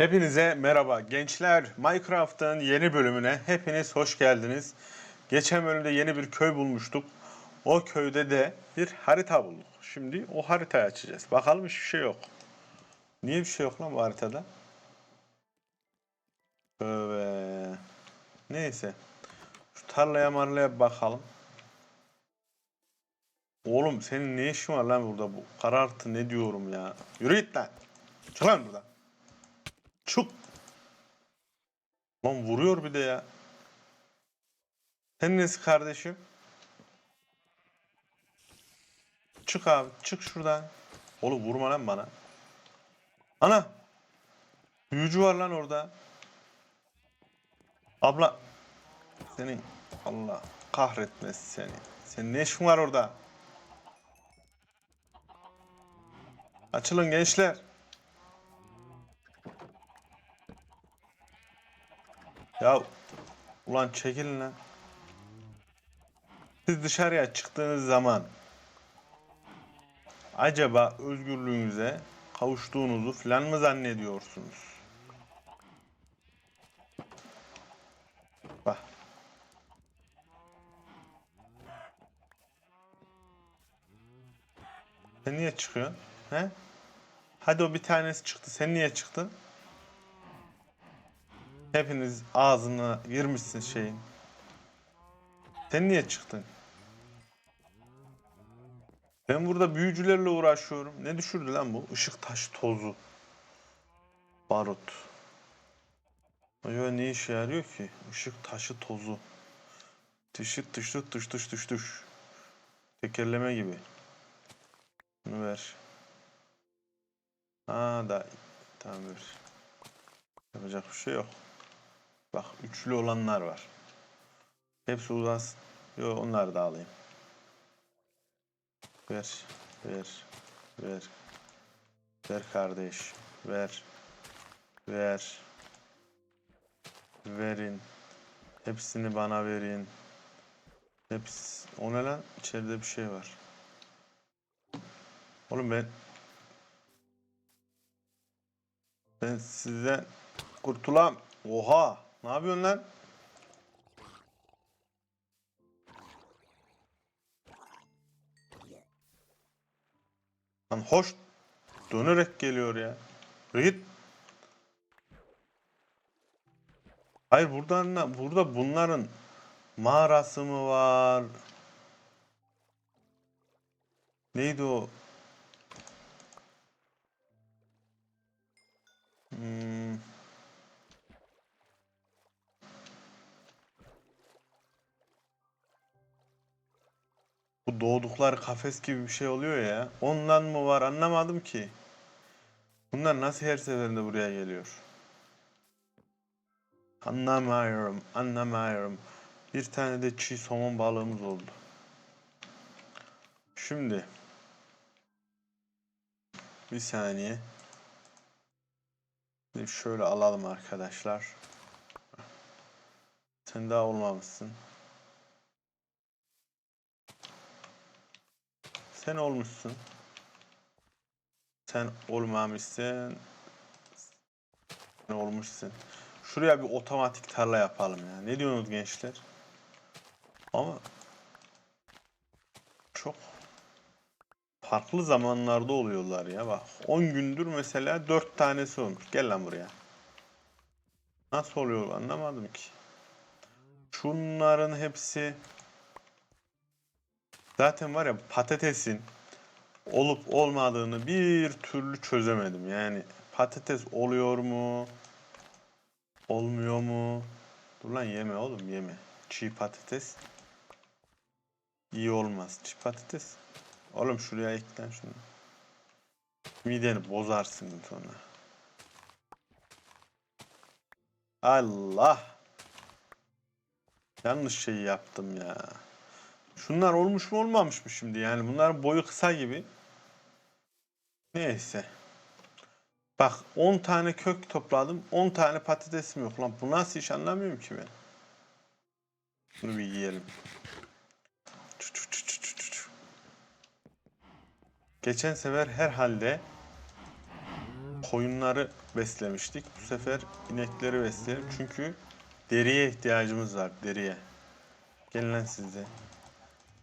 Hepinize merhaba gençler. Minecraft'ın yeni bölümüne hepiniz hoş geldiniz. Geçen bölümde yeni bir köy bulmuştuk. O köyde de bir harita bulduk. Şimdi o haritayı açacağız. Bakalım hiçbir şey yok. Niye bir şey yok lan bu haritada? Tövbe. Neyse. Şu tarlaya marlaya bakalım. Oğlum senin ne işin var lan burada bu? Karartı ne diyorum ya? Yürü git lan. Çık lan buradan. Çık. Lan vuruyor bir de ya. Sen nesi kardeşim? Çık abi çık şuradan. Oğlum vurma lan bana. Ana. Büyücü var lan orada. Abla. Senin Allah kahretmesin seni. Senin ne işin var orada? Açılın gençler. Ya ulan çekilin lan. Siz dışarıya çıktığınız zaman acaba özgürlüğünüze kavuştuğunuzu falan mı zannediyorsunuz? Bak. Sen niye çıkıyorsun? He? Hadi o bir tanesi çıktı. Sen niye çıktın? Hepiniz ağzına girmişsin şeyin. Sen niye çıktın? Ben burada büyücülerle uğraşıyorum. Ne düşürdü lan bu? Işık taşı tozu. Barut. Acaba ne işe yarıyor ki? Işık taşı tozu. Tışık tışlık tış tış tış tış. Tekerleme gibi. Bunu ver. Ha da tamam ver. Yapacak bir şey yok. Bak üçlü olanlar var. Hepsi uzasın. Yo onları da alayım. Ver. Ver. Ver. Ver kardeş. Ver. Ver. Verin. Hepsini bana verin. Hepsi. O ne lan? İçeride bir şey var. Oğlum ben ben sizden kurtulam. Oha! Ne yapıyorsun lan? Lan hoş dönerek geliyor ya. Yürü Git. Hayır buradan burada bunların mağarası mı var? Neydi o? Hmm. Bu doğdukları kafes gibi bir şey oluyor ya. Ondan mı var anlamadım ki. Bunlar nasıl her seferinde buraya geliyor? Anlamıyorum, anlamıyorum. Bir tane de çiğ somon balığımız oldu. Şimdi bir saniye. Şöyle alalım arkadaşlar. Sen daha olmamışsın. Sen olmuşsun. Sen olmamışsın. Sen olmuşsun. Şuraya bir otomatik tarla yapalım ya. Ne diyorsunuz gençler? Ama çok farklı zamanlarda oluyorlar ya. Bak 10 gündür mesela 4 tanesi olmuş. Gel lan buraya. Nasıl oluyor anlamadım ki. Şunların hepsi zaten var ya patatesin olup olmadığını bir türlü çözemedim. Yani patates oluyor mu? Olmuyor mu? Dur lan yeme oğlum yeme. Çiğ patates iyi olmaz. Çiğ patates. Oğlum şuraya eklen şunu. Mideni bozarsın sonra. Allah. Yanlış şey yaptım ya. Şunlar olmuş mu olmamış mı şimdi? Yani bunların boyu kısa gibi. Neyse. Bak 10 tane kök topladım. 10 tane patatesim yok lan. Bu nasıl iş anlamıyorum ki ben. Bunu bir yiyelim. Geçen sefer herhalde koyunları beslemiştik. Bu sefer inekleri besleyelim. Çünkü deriye ihtiyacımız var. Deriye. Gelin lan siz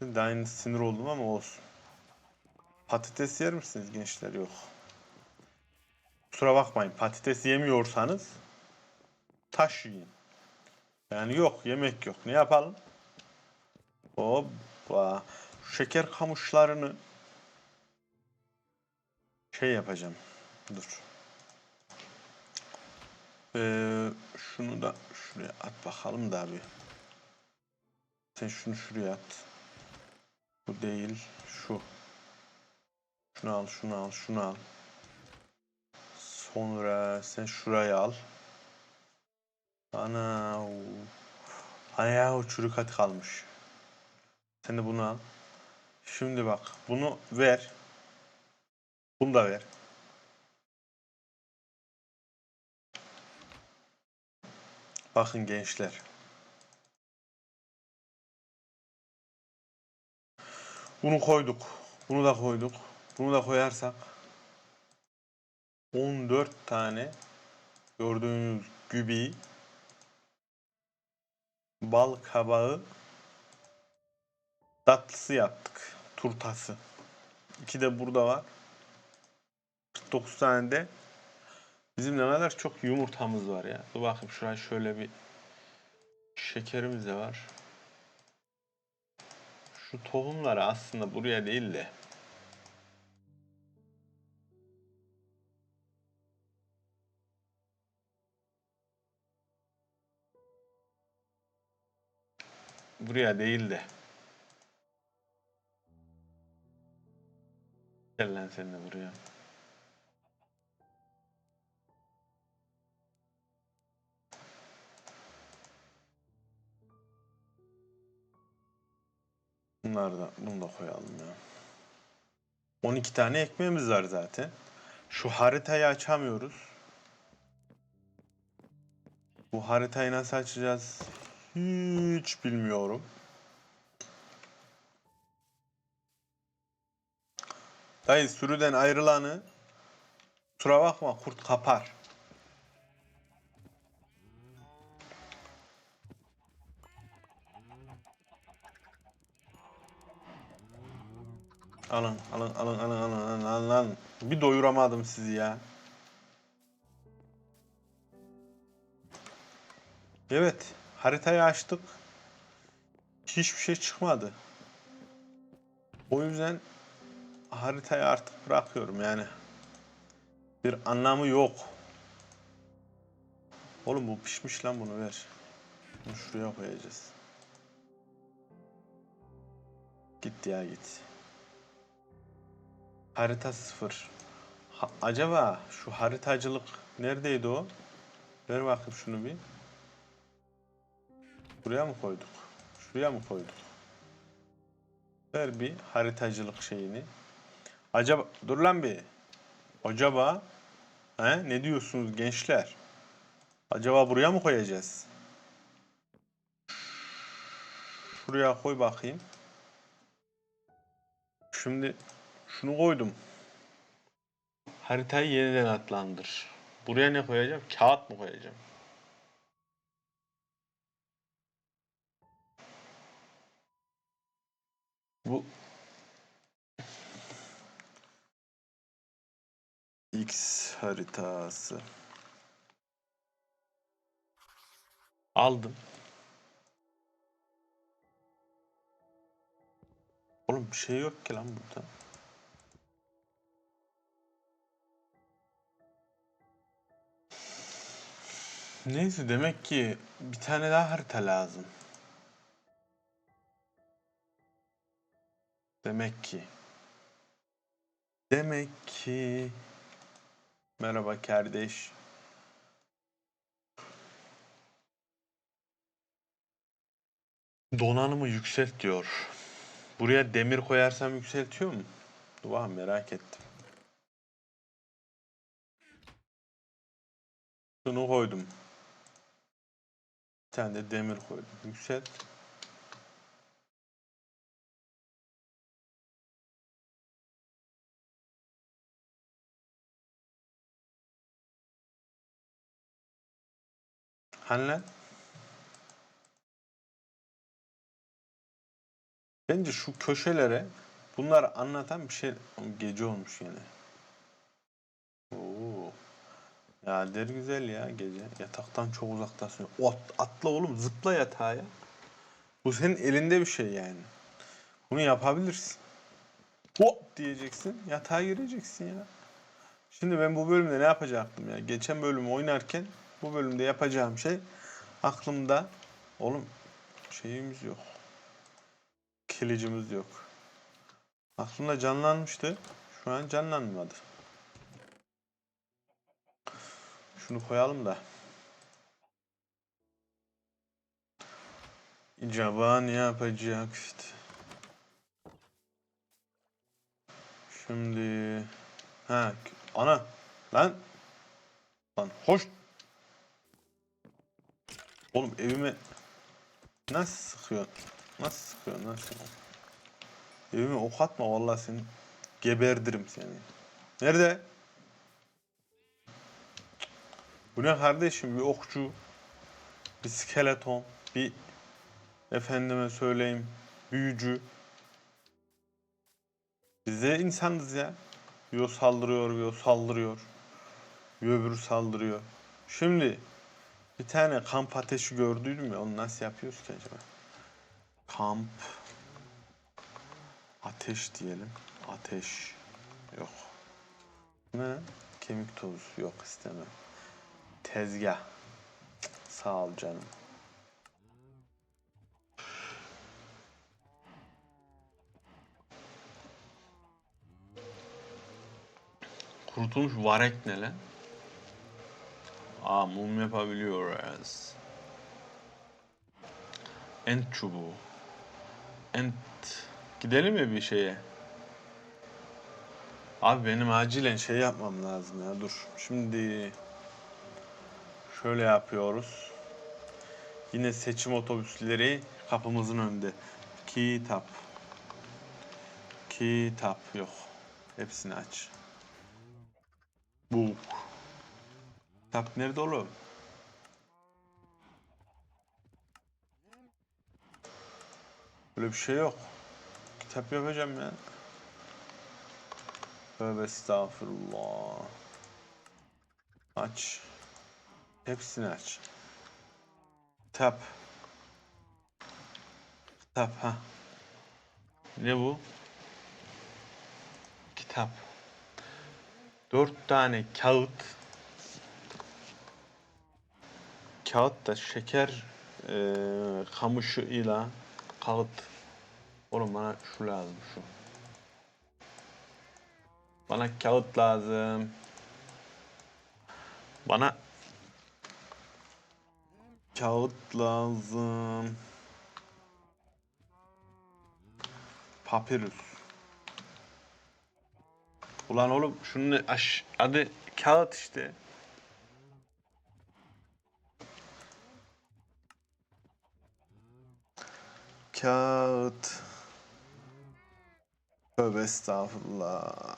de. Sinir oldum ama olsun. Patates yer misiniz gençler? Yok. Kusura bakmayın. Patates yemiyorsanız taş yiyin. Yani yok yemek yok. Ne yapalım? Hoppa. Şeker kamışlarını şey yapacağım. Dur. Ee, şunu da şuraya at bakalım da abi. Sen şunu şuraya at. Bu değil. Şu. Şunu al, şunu al, şunu al. Sonra sen şuraya al. Ana. Ana ya o çürük at kalmış. Sen de bunu al. Şimdi bak bunu ver. Bunu da ver. Bakın gençler. Bunu koyduk. Bunu da koyduk. Bunu da koyarsak 14 tane gördüğünüz gibi bal kabağı tatlısı yaptık. Turtası. İki de burada var. 49 tane de bizim ne kadar çok yumurtamız var ya. Dur bakayım şuraya şöyle bir şekerimiz de var. Şu tohumları aslında buraya değil de buraya değil de Gel lan sen de buraya. Bunları da, bunu da koyalım ya. 12 tane ekmeğimiz var zaten. Şu haritayı açamıyoruz. Bu haritayı nasıl açacağız? Hiç bilmiyorum. Dayı sürüden ayrılanı kusura bakma kurt kapar. Alın, alın, alın, alın, alın, alın, alın, alın. Bir doyuramadım sizi ya. Evet, haritayı açtık. Hiçbir şey çıkmadı. O yüzden haritayı artık bırakıyorum yani. Bir anlamı yok. Oğlum bu pişmiş lan bunu ver. Bunu şuraya koyacağız. Git ya git. Harita sıfır. Ha- acaba şu haritacılık neredeydi o? Ver bakayım şunu bir. Buraya mı koyduk? Şuraya mı koyduk? Ver bir haritacılık şeyini. Acaba dur lan bir. Acaba he, ne diyorsunuz gençler? Acaba buraya mı koyacağız? Şuraya koy bakayım. Şimdi şunu koydum. Haritayı yeniden adlandır. Buraya ne koyacağım? Kağıt mı koyacağım? Bu X haritası. Aldım. Oğlum bir şey yok ki lan burada. Neyse demek ki bir tane daha harita lazım. Demek ki. Demek ki. Merhaba kardeş. Donanımı yükselt diyor. Buraya demir koyarsam yükseltiyor mu? Bakalım merak ettim. Şunu koydum tane de demir koydum. Yükselt. Hani? Bence şu köşelere bunları anlatan bir şey gece olmuş yine. Oo. Ya der güzel ya gece. Yataktan çok uzaktasın. At- atla oğlum zıpla yatağa ya. Bu senin elinde bir şey yani. Bunu yapabilirsin. Hop diyeceksin. Yatağa gireceksin ya. Şimdi ben bu bölümde ne yapacaktım ya? Geçen bölüm oynarken bu bölümde yapacağım şey aklımda. Oğlum şeyimiz yok. Kilicimiz yok. Aklımda canlanmıştı. Şu an canlanmadı. Şunu koyalım da. İcaba ne yapacak işte. Şimdi ha ana lan. Lan hoş. Oğlum evime nasıl sıkıyorsun? Nasıl sıkıyorsun nasıl evime ok atma vallahi seni geberdirim seni. Nerede bu ne kardeşim bir okçu bir skeleton bir efendime söyleyeyim büyücü biz de insanız ya. Yo saldırıyor, yo saldırıyor. Yo öbürü saldırıyor. Şimdi bir tane kamp ateşi gördüydüm ya onu nasıl yapıyoruz ki acaba? Kamp ateş diyelim. Ateş yok. Ne? Kemik tozu yok istemem. Tezgah. Sağ ol canım. Kurutulmuş varek ne lan? Aa mum yapabiliyoruz. Ent çubuğu. Ent. Gidelim mi bir şeye? Abi benim acilen şey yapmam lazım ya dur. Şimdi şöyle yapıyoruz. Yine seçim otobüsleri kapımızın önünde. Kitap. Kitap yok. Hepsini aç. Book. Kitap nerede oğlum? Böyle bir şey yok. Kitap yapacağım ya. Tövbe estağfurullah. Aç. Hepsini aç. Kitap. Kitap ha. Ne bu? Kitap. Dört tane kağıt. Kağıt da şeker eee kamışıyla kağıt. Oğlum bana şu lazım şu. Bana kağıt lazım. Bana kağıt lazım. Papyrus. Ulan oğlum şunu aş adı kağıt işte. Kağıt. Tövbe estağfurullah.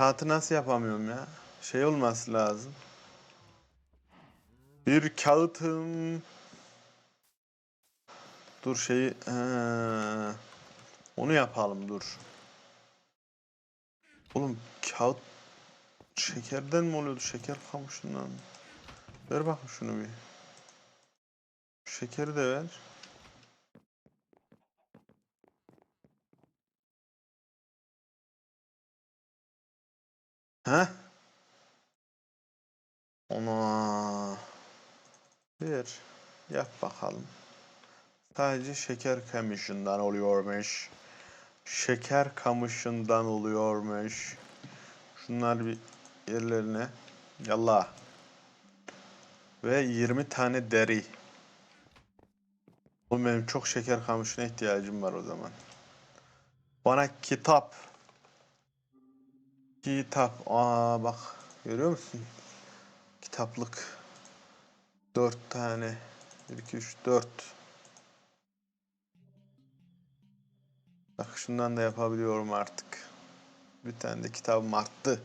Kağıtı nasıl yapamıyorum ya? Şey olması lazım. Bir kağıtım. Dur şeyi. Ee, onu yapalım dur. Oğlum kağıt şekerden mi oluyordu? Şeker kamışından. mı? Ver bakayım şunu bir. Şekeri de ver. Heh. Ona. Ver. Yap bakalım. Sadece şeker kamışından oluyormuş. Şeker kamışından oluyormuş. Şunlar bir yerlerine. Yallah. Ve 20 tane deri. Oğlum benim çok şeker kamışına ihtiyacım var o zaman. Bana kitap. Kitap. Aa bak. Görüyor musun? Kitaplık. 4 tane. 1, 2, 3, 4. Bak şundan da yapabiliyorum artık. Bir tane de kitabım arttı.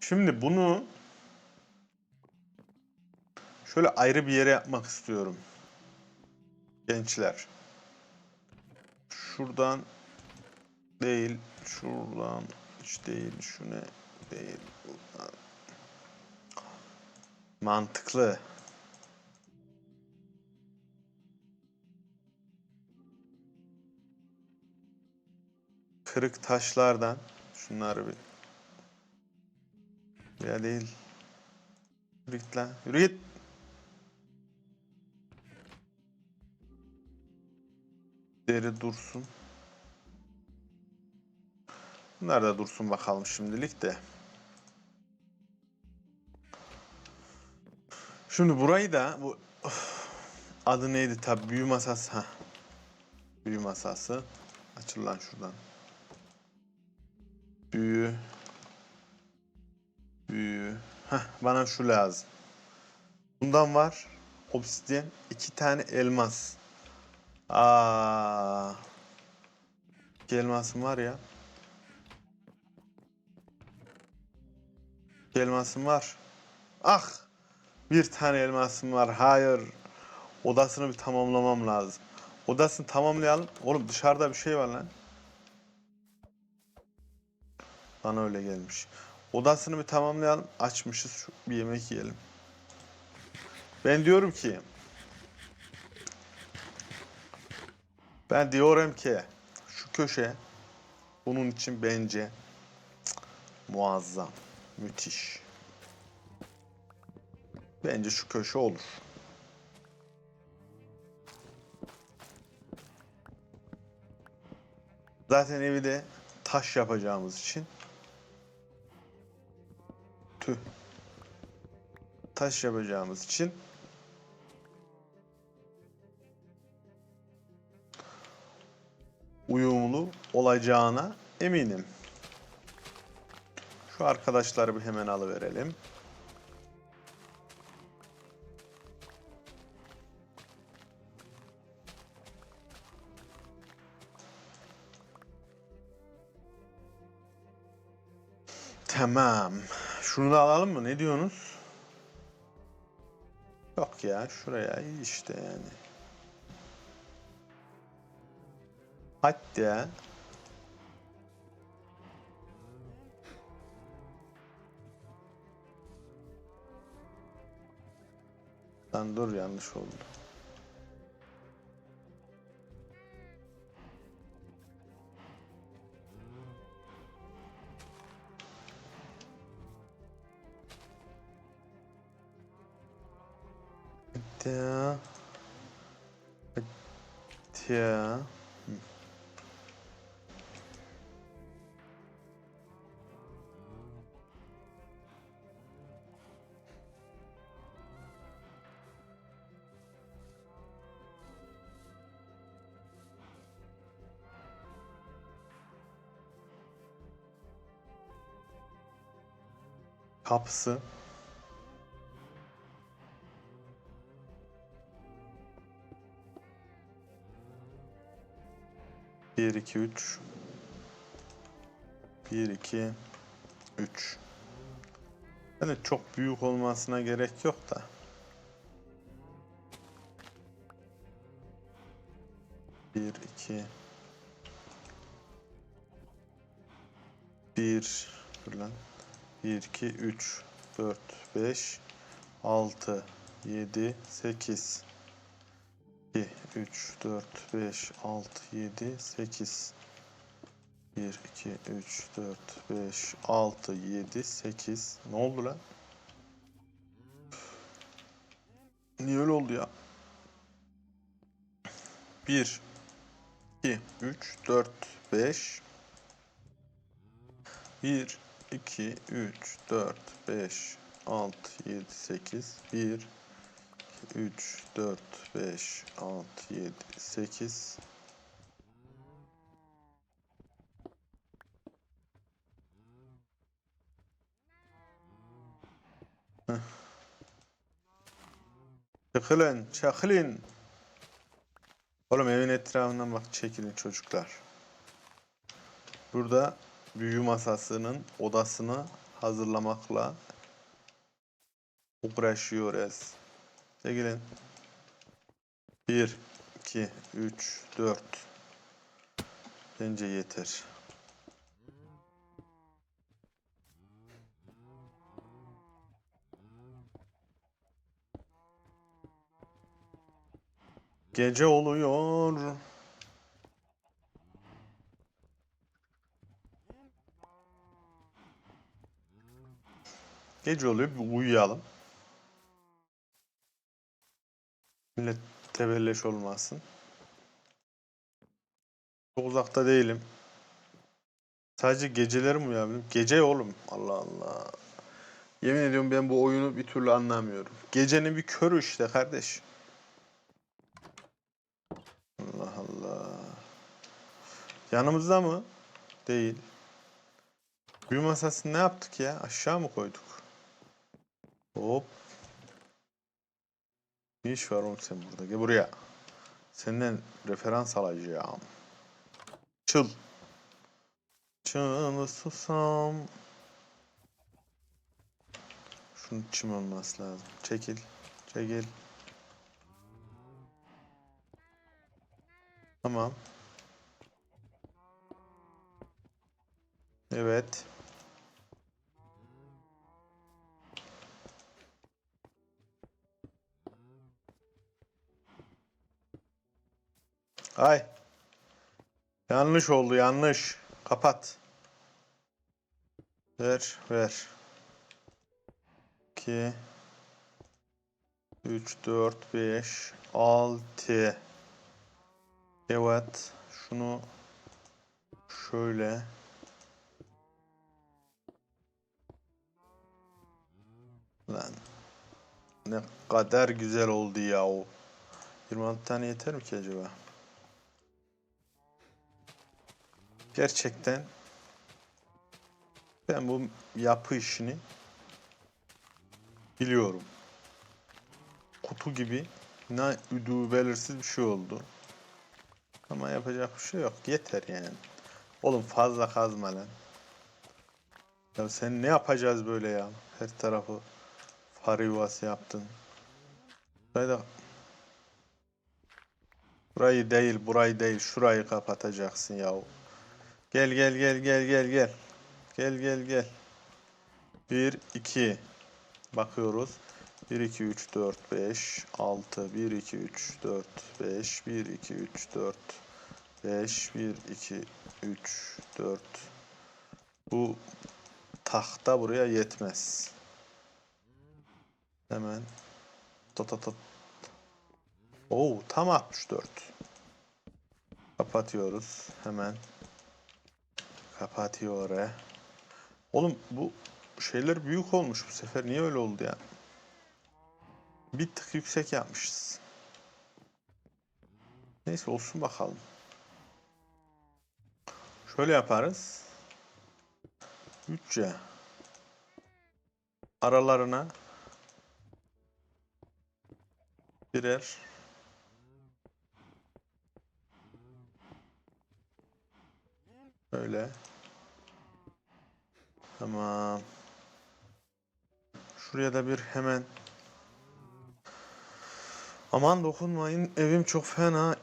Şimdi bunu şöyle ayrı bir yere yapmak istiyorum. Gençler. Şuradan değil, şuradan hiç değil, şu ne değil. Mantıklı. Kırık taşlardan şunları bir ya değil. Yürü git lan. Yürü git. Deri dursun. Bunlar da dursun bakalım şimdilik de. Şimdi burayı da bu adı neydi tabi büyü masası ha. Büyü masası. Açıl lan şuradan. Büyü. Büyü. Heh, bana şu lazım. Bundan var. Obsidyen. iki tane elmas. Aa. İki elmasım var ya. Elmasım var. Ah. Bir tane elmasım var. Hayır. Odasını bir tamamlamam lazım. Odasını tamamlayalım. Oğlum dışarıda bir şey var lan. Bana öyle gelmiş. Odasını bir tamamlayalım. Açmışız. Şu bir yemek yiyelim. Ben diyorum ki ben diyorum ki şu köşe bunun için bence muazzam. Müthiş. Bence şu köşe olur. Zaten evi de taş yapacağımız için tüh taş yapacağımız için uyumlu olacağına eminim. Şu arkadaşları bir hemen alıverelim. Tamam. Şunu da alalım mı? Ne diyorsunuz? Yok ya şuraya işte yani. Hatta Lan dur yanlış oldu. Hatta Hatta kapısı Bir, iki, üç. Bir, iki, üç. Yani çok büyük olmasına gerek yok da. Bir, iki. Bir. Dur lan. 1, 2, 3, 4, 5, 6, 7, 8. 2, 3, 4, 5, 6, 7, 8. 1, 2, 3, 4, 5, 6, 7, 8. Ne oldu lan? Niye öyle oldu ya? 1, 2, 3, 4, 5. 1, 2, 3, 4, 5, 6, 7, 8, 1, 3, 4, 5, 6, 7, 8. Heh. Çakılın, çakılın. Oğlum evin etrafından bak çekilin çocuklar. Burada büyü masasının odasını hazırlamakla uğraşıyoruz. Çekilin. 1, 2, 3, 4. Bence yeter. Gece oluyor. Gece oluyor bir uyuyalım. Millet tebelleş olmasın. Çok uzakta değilim. Sadece geceleri mi uyuyabilirim? Gece oğlum. Allah Allah. Yemin ediyorum ben bu oyunu bir türlü anlamıyorum. Gecenin bir körü işte kardeş. Allah Allah. Yanımızda mı? Değil. Büyü masasını ne yaptık ya? Aşağı mı koyduk? Hop. Ne iş var oğlum sen burada? Gel buraya. Senden referans alacağım. Çıl. Çıl susam. Şunun çim olması lazım. Çekil. Çekil. Tamam. Evet. Ay. Yanlış oldu yanlış. Kapat. Ver ver. 2 3 4 5 6 Evet. Şunu şöyle Lan ne kadar güzel oldu ya o. 26 tane yeter mi ki acaba? Gerçekten ben bu yapı işini biliyorum. Kutu gibi ne üdüğü belirsiz bir şey oldu. Ama yapacak bir şey yok. Yeter yani. Oğlum fazla kazma lan. Ya sen ne yapacağız böyle ya? Her tarafı fare yuvası yaptın. Burayı Burayı değil, burayı değil, şurayı kapatacaksın yahu. Gel gel gel gel gel gel. Gel gel gel. 1 2 bakıyoruz. 1 2 3 4 5 6 1 2 3 4 5 1 2 3 4 5 1 2 3 4 Bu tahta buraya yetmez. Hemen ta ta ta. Oo tam 64. Kapatıyoruz hemen. Kapatıyor oraya. Oğlum bu şeyler büyük olmuş bu sefer. Niye öyle oldu ya? Bir tık yüksek yapmışız. Neyse olsun bakalım. Şöyle yaparız. Bütçe. Aralarına birer Böyle. Tamam. Şuraya da bir hemen Aman dokunmayın. Evim çok fena.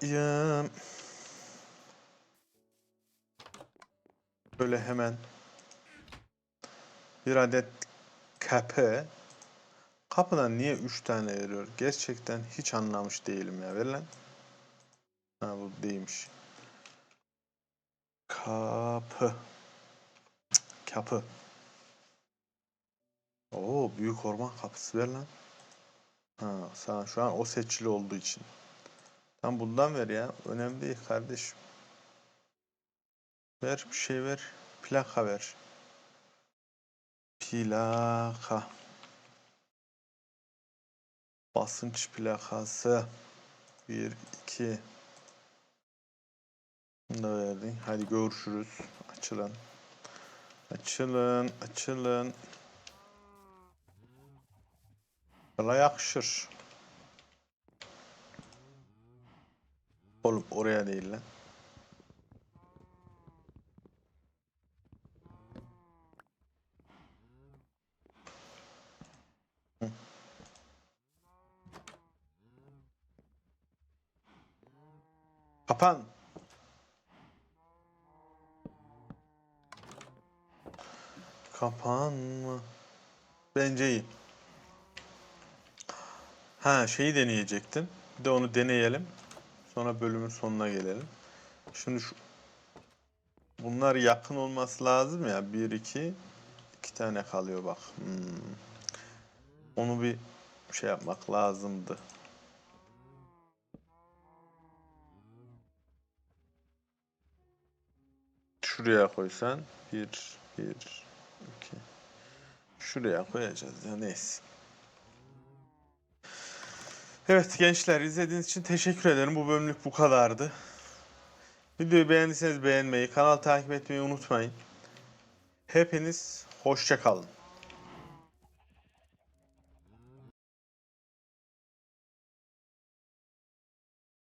Böyle hemen bir adet kapı. Kapıdan niye 3 tane veriyor? Gerçekten hiç anlamış değilim ya. Ver lan. Ha bu değilmiş. Kapı. Kapı. Oo büyük orman kapısı ver lan. Ha sen şu an o seçili olduğu için. Tam bundan ver ya. Önemli değil kardeşim. Ver bir şey ver. Plaka ver. Plaka. Basınç plakası. 1, 2. Bunu da verdin. Hadi görüşürüz. Açılın. Açılın. Açılın. Bana yakışır. Oğlum oraya değil lan. Hı. Kapan. Kapanma. Bence iyi. Ha şeyi deneyecektim. Bir de onu deneyelim. Sonra bölümün sonuna gelelim. Şimdi şu bunlar yakın olması lazım ya. 1 2 iki tane kalıyor bak. Hmm. Onu bir şey yapmak lazımdı. Şuraya koysan 1 1 2 Şuraya koyacağız ya neyse. Evet gençler izlediğiniz için teşekkür ederim. Bu bölümlük bu kadardı. Videoyu beğendiyseniz beğenmeyi, kanal takip etmeyi unutmayın. Hepiniz hoşça kalın.